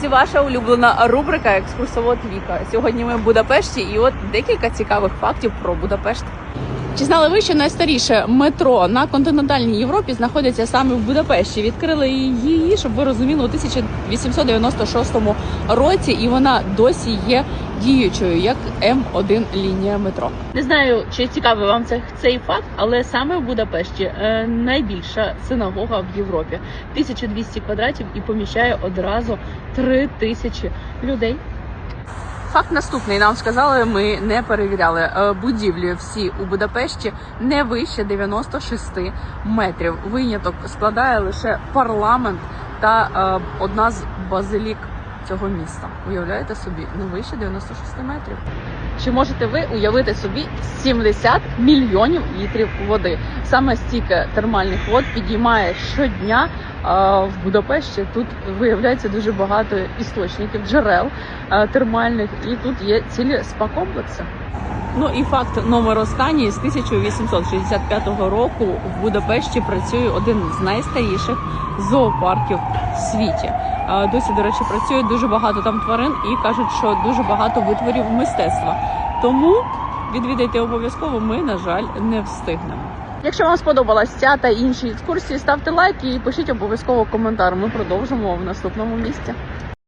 Ваша улюблена рубрика Екскурсовод Віка. Сьогодні ми в Будапешті, і от декілька цікавих фактів про Будапешт. Чи знали ви, що найстаріше метро на континентальній Європі знаходиться саме в Будапешті? Відкрили її, щоб ви розуміли, у 1896 році, і вона досі є діючою як М1 лінія метро. Не знаю, чи цікавий вам це цей факт, але саме в Будапешті е, найбільша синагога в Європі 1200 квадратів і поміщає одразу 3000 людей. Факт наступний. Нам сказали, ми не перевіряли Е, будівлі всі у Будапешті не вище 96 метрів. Виняток складає лише парламент та е, одна з базилік цього міста. Уявляєте собі, не вище 96 метрів. Чи можете ви уявити собі 70 мільйонів літрів води? Саме стільки термальних вод підіймає щодня а, в Будапешті. Тут виявляється дуже багато істочників, джерел а, термальних, і тут є цілі спа-комплекси. Ну і факт номер останній з 1865 року в Будапешті працює один з найстаріших зоопарків в світі. Досі, до речі, працює дуже багато там тварин і кажуть, що дуже багато витворів мистецтва. Тому відвідайте обов'язково. Ми, на жаль, не встигнемо. Якщо вам сподобалась ця та інші екскурсії, ставте лайк і пишіть обов'язково коментар. Ми продовжимо в наступному місці.